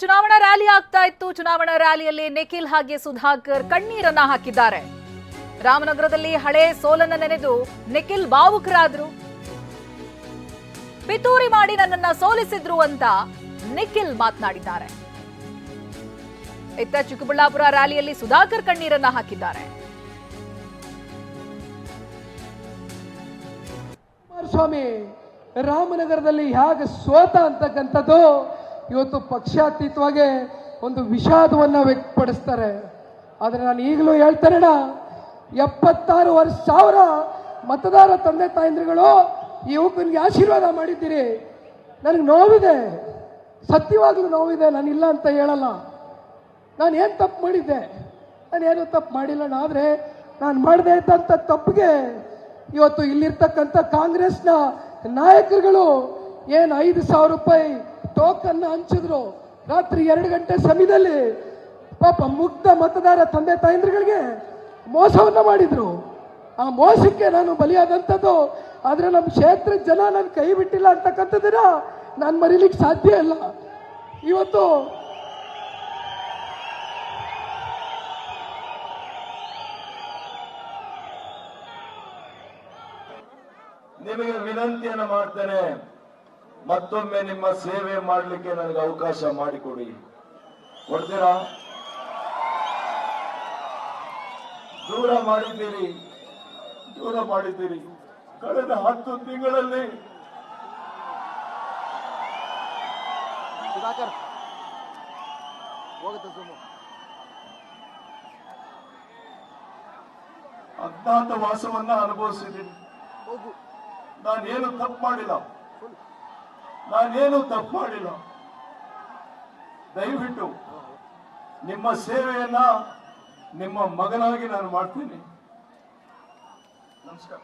ಚುನಾವಣಾ ರ್ಯಾಲಿ ಆಗ್ತಾ ಇತ್ತು. ಚುನಾವಣಾ ರ್ಯಾಲಿಯಲ್ಲಿ ನಿಖಿಲ್ ಹಾಗೆ ಸುಧಾಕರ್ ಕಣ್ಣೀರನ್ನ ಹಾಕಿದ್ದಾರೆ. ರಾಮನಗರದಲ್ಲಿ ಹಳೆ ಸೋಲನ್ನ ನೆನೆದು ನಿಖಿಲ್ ಭಾವುಕರಾದ್ರು ಪಿತೂರಿ ಮಾಡಿ ನನ್ನನ್ನ ಸೋಲಿಸಿದ್ರು ಅಂತ ನಿಖಿಲ್ ಮಾತನಾಡಿದ್ದಾರೆ. ಇತ್ತ ಚಿಕ್ಕಬಳ್ಳಾಪುರ ರ್ಯಾಲಿಯಲ್ಲಿ ಸುಧಾಕರ್ ಕಣ್ಣೀರನ್ನ ಹಾಕಿದ್ದಾರೆ. ಸ್ವಾಮಿ ರಾಮನಗರದಲ್ಲಿ ಹೇಗೆ ಸೋತ ಅಂತಕ್ಕಂಥದ್ದು ಇವತ್ತು ಪಕ್ಷಾತೀತವಾಗಿ ಒಂದು ವಿಷಾದವನ್ನ ವ್ಯಕ್ತಪಡಿಸ್ತಾರೆ. ಆದರೆ ನಾನು ಈಗಲೂ ಹೇಳ್ತಾರಣ ಎಪ್ಪತ್ತಾರು ವರ್ಷ, ಸಾವಿರ ಮತದಾರ ತಂದೆ ತಾಯಂದ್ರಿಗಳು ಈ ಯುವಕನಿಗೆ ಆಶೀರ್ವಾದ ಮಾಡಿದ್ದೀರಿ. ನನಗೆ ನೋವಿದೆ. ಸತ್ಯವಾಗ್ಲೂ ನೋವಿದೆ. ನಾನು ಇಲ್ಲ ಅಂತ ಹೇಳಲ್ಲ. ನಾನು ಏನು ತಪ್ಪು ಮಾಡಿದ್ದೆ? ನಾನು ಏನು ತಪ್ಪು ಮಾಡಿಲ್ಲ ಆದರೆ ನಾನು ಮಾಡಿದೆ ಇದ್ದಂಥ ತಪ್ಪಿಗೆ ಇವತ್ತು ಇಲ್ಲಿರ್ತಕ್ಕಂಥ ಕಾಂಗ್ರೆಸ್ನ ನಾಯಕರುಗಳು ಏನು ಐದು ಸಾವಿರ ರೂಪಾಯಿ ಟೋಕನ್ನ ಹಂಚಿದ್ರು. ರಾತ್ರಿ ಎರಡು ಗಂಟೆ ಸಮಯದಲ್ಲಿ ಪಾಪ ಮುಗ್ಧ ಮತದಾರ ತಂದೆ ತಾಯಂದ್ರಗಳಿಗೆ ಮೋಸವನ್ನ ಮಾಡಿದ್ರು. ಆ ಮೋಸಕ್ಕೆ ನಾನು ಬಲಿಯಾದಂಥದ್ದು. ಆದರೆ ನಮ್ಮ ಕ್ಷೇತ್ರದ ಜನ ನನ್ನ ಕೈ ಬಿಟ್ಟಿಲ್ಲ ಅಂತಕ್ಕಂಥದ್ದಿರ ನಾನು ಮರಿಲಿಕ್ಕೆ ಸಾಧ್ಯ ಇಲ್ಲ. ಇವತ್ತು ನಿಮಗೆ ವಿನಂತಿಯನ್ನು ಮಾಡ್ತೇನೆ. ಮತ್ತೊಮ್ಮೆ ನಿಮ್ಮ ಸೇವೆ ಮಾಡಲಿಕ್ಕೆ ನನಗೆ ಅವಕಾಶ ಮಾಡಿಕೊಡಿ. ಕೊಡ್ತೀರಾ? ದೂರ ಮಾಡಿದ್ದೀರಿ. ದೂರ ಮಾಡಿದ್ದೀರಿ. ಕಳೆದ ಹತ್ತು ತಿಂಗಳಲ್ಲಿ. ಅಜ್ಞಾತ ವಾಸವನ್ನ ಅನುಭವಿಸಿದ್ದೀನಿ. ನಾನೇನು ತಪ್ಪು ಮಾಡಿಲ್ಲ. ನಾನೇನು ತಪ್ಪು ಮಾಡಿಲ್ಲ. ದಯವಿಟ್ಟು ನಿಮ್ಮ ಸೇವೆಯನ್ನ ನಿಮ್ಮ ಮಗನಾಗಿ ನಾನು ಮಾಡ್ತೀನಿ. ನಮಸ್ಕಾರ.